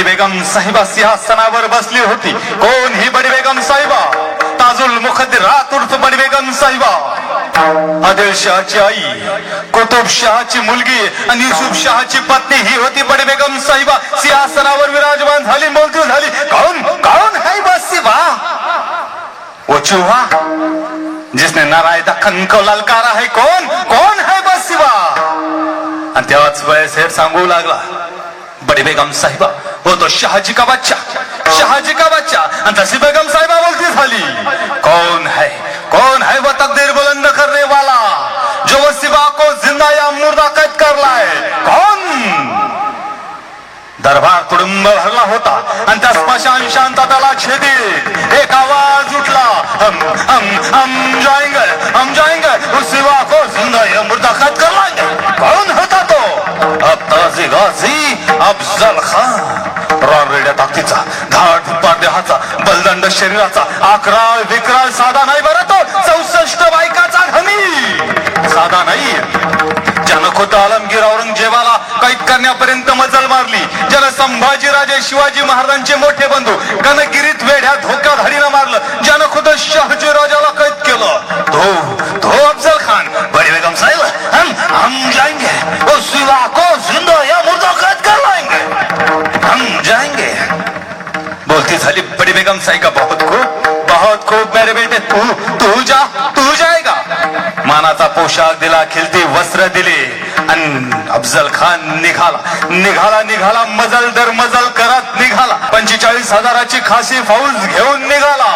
बडी बेगम साहिबा सिंहासनावर बसली होती. कोण ही बडी बेगम साहिबा? ताजुल मुखद्दरात उर्फ बडी बेगम साहिबा. आदिल शहाची आई कुतुब शहाची मुलगी आणि युसुफ शहाची पत्नी ही होती बडी बेगम साहिबा. सिंहासनावर विराजमान झाली बोलती झाली. कौन कौन है बस सिवा? वो चूहा जिसने नाराय दखन को ललकारा है. कौन कौन है बस सिवा? आणि तेव्हाच वयसेठ सांगू लागला बडी बेगम साहिबा वो तो शहाजी का बच्चा शहाजी का बच्चा। आणि तशी बेगम साहिबा बोलती झाली कौन है कौन है वो तकदीर बुलंद करने वाला जो वो सिबा को जिंदा या मुर्दा कैद कर लाए? कौन? दरबार कुटुंब भरला होता आणि त्या स्मशान शांतताला छेदी। एक आवाज उठला हम हम हम जाएंगे हम जाएंगे उस सिवा को जिंदा या मुर्दा कैद कर लाएंगे। ताजे गाजी अफजल खान. रानरेड्या ताकदीचा धाड देहाचा बलदंड शरीराचा अकराळ विकराळ साधा नाही बरं तो चौसष्ट बायकाचा धनी साधा नाही. ज्यानं खुद्द आलमगीर औरंगजेबाला कैद करण्यापर्यंत मजल मारली. ज्यानं संभाजीराजे शिवाजी महाराजांचे मोठे बंधू कनगिरीत वेढ्या धोकाधाडीनं मारलं. ज्यानं खुद्द शहाजी राजाला कैद केलं. धो धो अफजल खान. बडे बेगम साहेब हम हम जाएंगे. उस सिवा को झाली बड़ी बेगम साई का बहुत खूब बहुत खूब मेरे बेटे तू तू जा तू जाएगा। मानाचा पोशाख दिला खिलती वस्त्र दिली। आणि अफजल खान निघाला निघाला निघाला मजल दर मजल करत निघाला। पंचेचाळीस हजाराची खासी फौज घेऊन निघाला।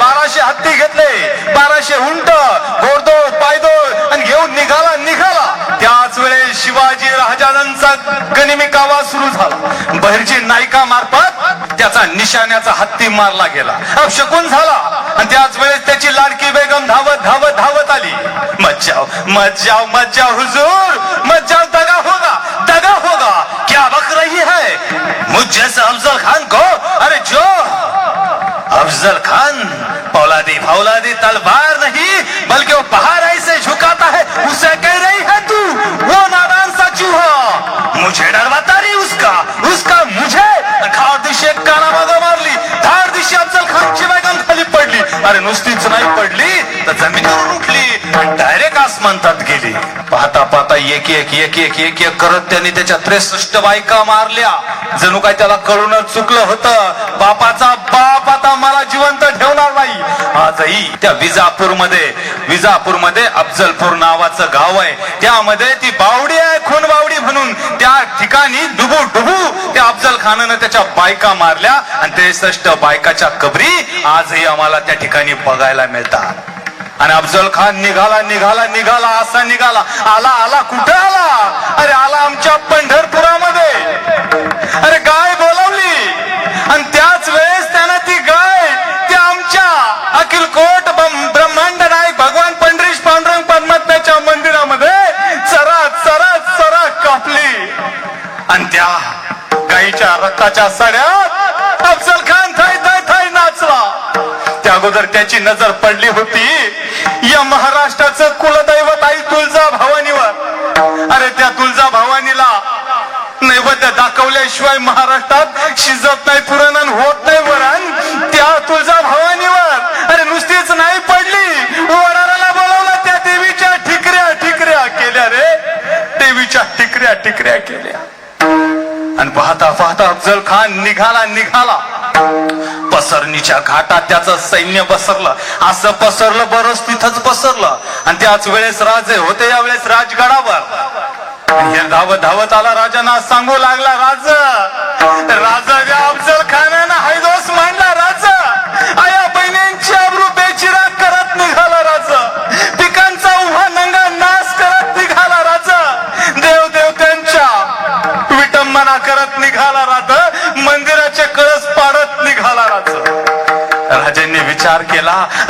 बाराशे हत्ती घेतले बाराशे उंट घोडदोड पायदोड आणि घेऊन निघाला निघाला। त्याच वेळेस शिवाजी राजांचा गनिमी कावा सुरू झाला। बहिरची नायिका मार्फत त्याचा निशाण्याचा हत्ती मारला गेला. अपशकून झाला. आणि त्याच वेळेस त्याची लाडकी बेगम धावत धावत धावत आली. मज्जाव मज्जाव मज्जाव हुजूर! मज्जाव दगा होगा दगा होगा. क्या बक रही है? मुझ जैसे अफजल खान को। अरे जो? अफजल खान पौलादी फौलादी तलवार नहीं बल्कि वो पहाड़ अरे नुसतीच नाही पडली तर जमिनीवर उठली. डायरेक्ट आसमानतात गेली. पाहता पाहता एक एक एक एक एक एक करत त्यांनी त्याच्या त्रेसष्ट बायका मारल्या. जणू काय त्याला कळून चुकलं होतं. बापाचा बाप आता मला जिवंत ठेवणार नाही. आजही त्या विजापूरमध्ये विजापूरमध्ये अफजलपूर नावाचं गाव आहे. त्यामध्ये ती बावडी आहे खून बावडी. म्हणून त्या ठिकाणी डुबू डुबू त्या अफजल खानानं त्याच्या बायका मारल्या आणि त्रेसष्ट बायकाच्या कबरी आजही आम्हाला त्या ठिकाणी बघायला मिळतात. आणि अफजल खान निघाला निघाला निघाला असा निघाला. आला आला कुठं आला? अरे आला आमच्या पंढर रक्ताच्या सड्यात अफजल खान थाय थाय थाय नाचला. त्या अगोदर त्याची नजर पडली होती या महाराष्ट्राचं कुलदैवत आई तुळजा भवानीवर. अरे त्या तुळजा भवानीला नैवेद्य दाखवल्याशिवाय महाराष्ट्रात शिजत नाही पुरण होत नाही वरण. त्या तुळजा भवानीवर. अरे नुसतीच नाही पडली. वडाराला बोलावला त्या देवीच्या ठिकऱ्या ठिकऱ्या केल्या रे. देवीच्या ठिकऱ्या ठिकऱ्या केल्या. आणि पाहता पाहता अफजल खान निघाला निघाला. पसरणीच्या घाटात त्याचं सैन्य पसरलं. असं पसरलं बरंच तिथंच पसरलं. आणि त्याच वेळेस राजे होते यावेळेस राजगडावर. हे धावत धावत आला राजांना सांगू लागला राज राजा अफजल खानानं हैदोस मांडला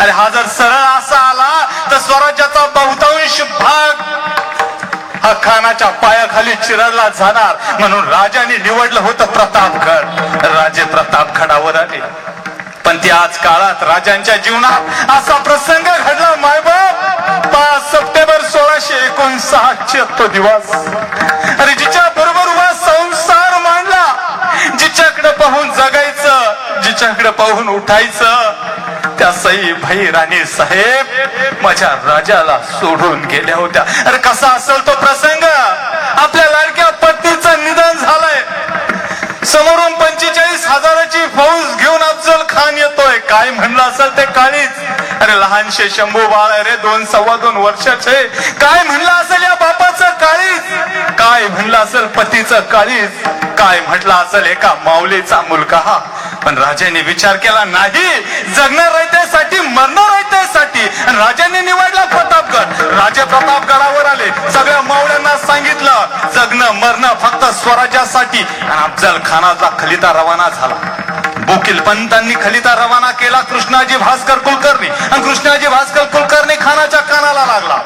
आणि हा जर सरळ असा आला तर स्वराज्याचा बहुतांश भाग हा खानाच्या पायाखाली चिरडला जाणार. म्हणून राजाने निवडलं होतं प्रतापगड. राजे प्रतापगडावर आले पण त्याच काळात राजांच्या जीवनात असा प्रसंग घडला मायबाप. पाच सप्टेंबर सोळाशे एकोणसाठ तो दिवस. अरे जिच्या बरोबर उभा संसार मांडला जिच्याकडे पाहून जगायचं जिच्याकडे पाहून उठायचं त्या सई भाई राणी साहेब माझ्या राजाला सोडून गेल्या होत्या. अरे कसा असेल तो प्रसंग? आपल्या लाडक्या पत्नीचं निधन झालंय. समोरून पंचेचाळीस हजाराची फौज घेऊन अफजल खान येतोय. काय म्हणलं असेल ते काळीच. अरे लहानशे शंभू बाळ अरे दोन सव्वा दोन वर्षाचे. काय म्हणलं असेल या बापाचं काळीच? काय म्हणलं असेल पतीचं काळीच? काय म्हटलं असेल एका माऊलीचा मुलगा? हा पण राजाने विचार केला नाही जगणार आहे त्यासाठी मरणार आहे त्यासाठी आणि राजाने निवडला प्रतापगड. राजे प्रतापगडावर आले. सगळ्या मावळ्यांना सांगितलं जगणं मरणं फक्त स्वराज्यासाठी. आणि अफजल खानाचा खलिता रवाना झाला. बोकील पंतांनी खलिता रवाना केला कृष्णाजी भास्कर कुलकर्णी. आणि कृष्णाजी भास्कर कुलकर्णी खानाच्या कानाला लागला.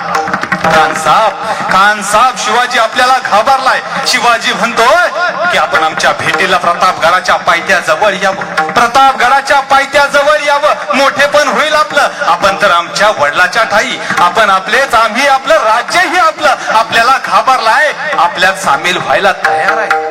खान साहेब खान साहेब शिवाजी आपल्याला घाबरलाय. शिवाजी म्हणतोय की आपण आमच्या भेटीला प्रतापगडाच्या पायथ्याजवळ यावं. प्रतापगडाच्या पायथ्याजवळ यावं. मोठे पण होईल आपलं. आपण तर आमच्या वडिलाच्या ठाई. आपण आपलेच आम्ही आपलं राज्यही आपलं. आपल्याला घाबरलाय. आपल्यात सामील व्हायला तयार आहे.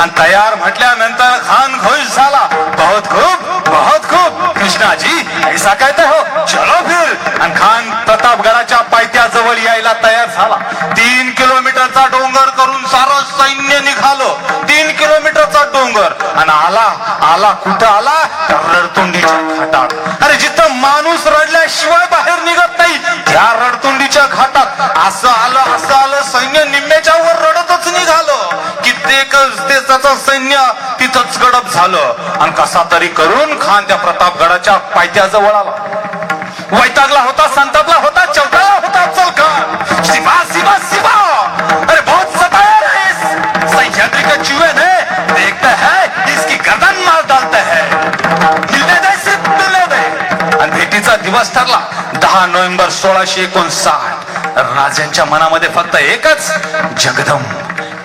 आणि तयार म्हटल्यानंतर खान खुश झाला. बहुत खूप बहुत खूप. कृष्णाजी ऐसा कहते हो? चलो फिर. आणि खान प्रतापगडाच्या पायथ्याजवळ यायला तयार झाला. तीन किलोमीटरचा डोंगर करून सारं सैन्य निघालो. तीन किलोमीटरचा डोंगर. आणि आला आला कुठं आला? तर रडतुंडीच्या घाटात. अरे जिथं माणूस रडल्याशिवाय बाहेर निघत नाही त्या रडतुंडीच्या घाटात. असं आलं असं आलं सैन्य निम्मे एकच त्याचं सैन्य तिथंच गडप झालं. आणि कसा तरी करून खान त्या प्रतापगडाच्या पायथ्याजवळ आला. वैतागला होता संतापला होता चौकाला होता चल खान. शिवा शिवा शिवा. अरे बहुत सताया रे सह्याद्री का चूहे ने. देखता है इसकी गर्दन मार डालता है. मिलने दे सिर्फ मिलने दे. आणि भेटीचा दिवस ठरला. दहा नोव्हेंबर सोळाशे एकोणसाठ. राजांच्या मनामध्ये फक्त एकच जगदंब.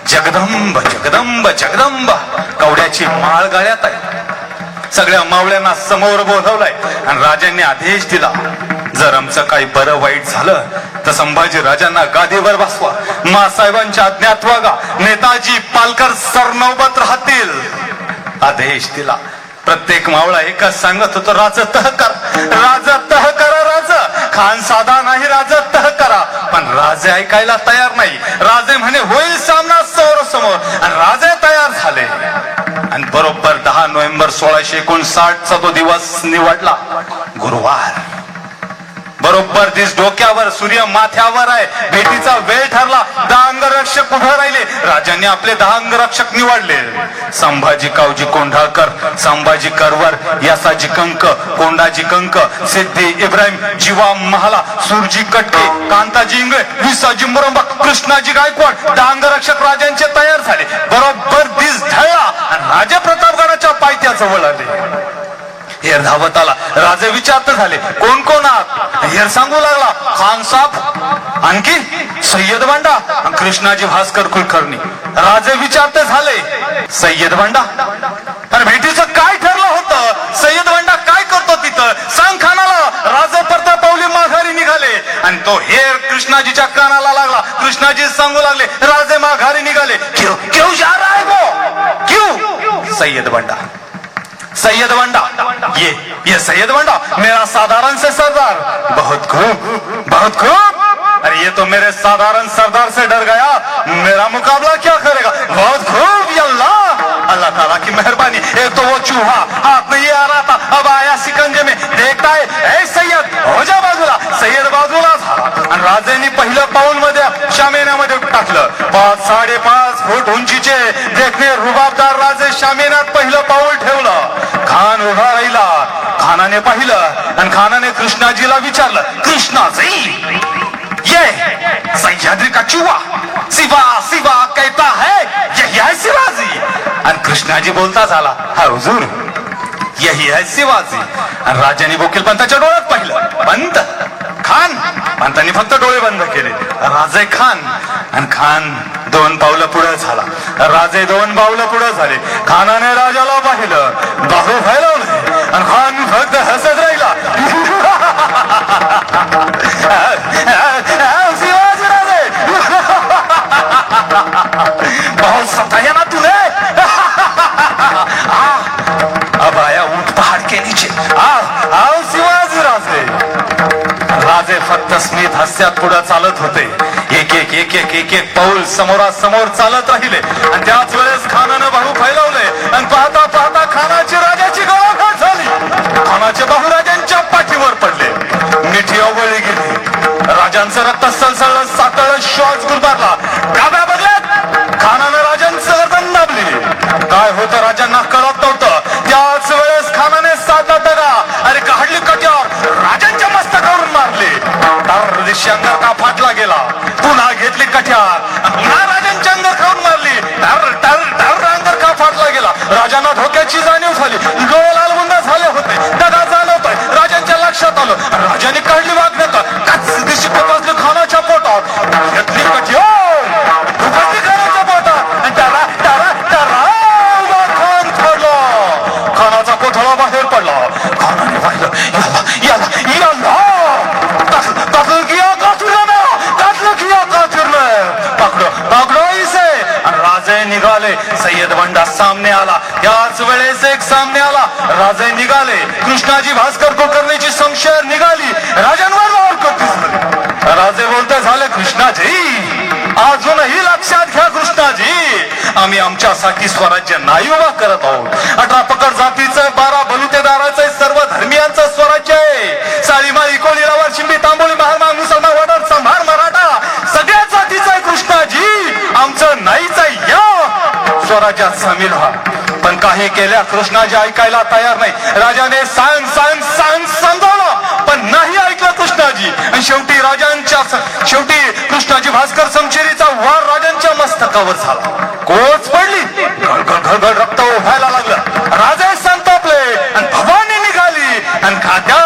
जगदंब जगदंब जगदंब. कवड्याची माळ गाळ्यात आहे. सगळ्या मावळ्यांना समोर बोलवलंय आणि राजांनी आदेश दिला. जर आमचं काही बरं वाईट झालं तर संभाजी राजांना गादीवर बसवा. मासाहेबांच्या अज्ञात वागा. नेताजी पालकर सरनौबत राहतील. आदेश दिला. प्रत्येक मावळा एकच सांगत होतो राज तह कर. राज तह कर. खान साधा नाही राजा तह करा. पण राजे ऐकायला तयार नाही. राजे म्हणे होईल सामना समोर समोर आणि राजे तयार झाले. आणि बरोबर दहा नोव्हेंबर सोळाशे एकोणसाठचा तो दिवस निवडला. गुरुवार. बरोबर दिस डोक्यावर सूर्य माथ्यावर आहे. भेटीचा वेळ ठरला. दहा अंगरक्षक उभे राहिले. राजांनी आपले दहा अंगरक्षक निवडले. संभाजी कावजी कोंढाळकर संभाजी करवर यासाजी कंक कोंडाजी कंक सिद्धी इब्राहिम जीवा महाला सुरजी कटके कांताजी इंगळे विसाजी मुरंबा कृष्णाजी गायकवाड दहा अंगरक्षक राजांचे तयार झाले. बरोबर दिस ढळला. राजा प्रतापगडाच्या पायथ्याजवळ आले. हेर धावत आला राजे विचारत झाले कोण कोण आहात? हेर सांगू लागला खान साहेब आणखी सय्यद भांडा कृष्णाजी भास्कर कुलकर्णी. राजे विचारते झाले सय्यद भांडा अरे भेटीच काय ठरलं होतं? सय्यद भांडा काय करतो तिथं? सांग खानाला. राजे परता पावली माघारी निघाले आणि तो हेर कृष्णाजीच्या कानाला लागला. कृष्णाजी सांगू लागले राजे माघारी निघाले. क्यों क्यों जा रहा है वो? क्यों? सय्यद भांडा सय्यद भांडा ये ये सैयद वंडा, मेरा साधारण से सरदार। बहुत खूब बहुत खूब। अरे ये तो मेरे साधारण सरदार से डर गया। मेरा मुकाबला क्या करेगा? बहुत खूब अल्लाह। अल्लाह ताला की मेहरबानी। एक तो वो चूहा, हाथ में ये आ रहा था। अब आया सिकंजे में। देखता है सैयद, हो जा बाजूला। सैयद बाजूला झाला आणि राजेंनी पहिलं पाऊल मध्ये शामेण्यामध्ये टाकलं। पाच साडेपाच फूट उंचीचे देखणे रुबाबदार राजे शामेनात पहिलं पाऊल ठेवलं. खान उभा राहिला. खानाने पाहिलं आणि खानाने कृष्णाजीला विचारलं कृष्णाजी ये सह्याद्री का चुवा? शिवा शिवा कहता है यही है शिवाजी. आणि कृष्णाजी बोलता झाला हा हुजूर यही है शिवाजी. आणि राजाने बोकील पंताच्या डोळ्यात पाहिलं पंत खान पंतांनी फक्त डोळे बंद केले. राजे खान आणि खान दोन पावलं पुढे झाला. राजे दोन पावलं पुढे झाले. खानाने राजाला पाहिलं. बाहू फैलवले. आणि खान फक्त हसत राहिला. स्मित हस्यात पुढे चालत होते. एक एक एक एक एक एक पाऊल समोरासमोर चालत राहिले. आणि त्याच वेळेस खानानं बाहू फैलवले. आणि पाहता पाहता खानाची राजाची गळाघाट झाली. खानाचे बाहू राजांच्या पाठीवर पडले. मिठी अवळी गेली. राजांचं रक्त सलसळलं सातळ श्वास गुरबारला सय्यद बंडा सामने आला. याच वेळेस एक सामने आला. राजे निघाले. कृष्णाजी भास्कर कुलकर्णीची संशय निघाली. राजांवर वार करतीस राजे बोलते झाले कृष्णाजी. अजूनही लक्षात घ्या कृष्णाजी. आम्ही आमच्यासाठी स्वराज्य नाही उभा करत आहोत. अठरा या सामील व्हा. पण काही केल्या कृष्णाजी ऐकायला तयार नाही. राजाने सांग सांग सांग समजावला पण नाही ऐकलं कृष्णाजी. आणि शेवटी राजांच्या शेवटी कृष्णाजी भास्कर समशेरीचा वार राजांच्या मस्तकावर झाला. कोच पडली. घडघड गळगळ रक्त उभायला लागलं. राजे संतापले आणि भवानी निघाली. आणि खात्या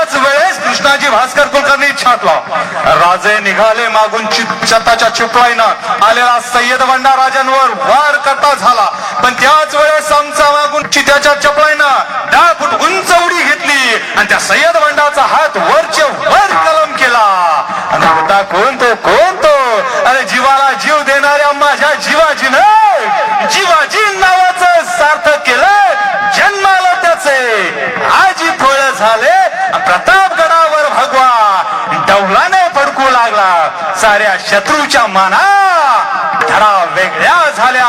कुलकर्णी राजे निघाले मागून चि- चिपळाईनं. आलेला सय्यद बंडा राजांवर वार करता झाला. पण त्याच वेळेस आमचा मागून चित्याच्या चपळाईनं दहा फूट उंच उडी घेतली. आणि त्या सय्यद बंडाचा हात वरचे वर कलम केला. आणि होता कोण तो? कोण? शत्रूच्या माना धरा वेगळ्या झाल्या.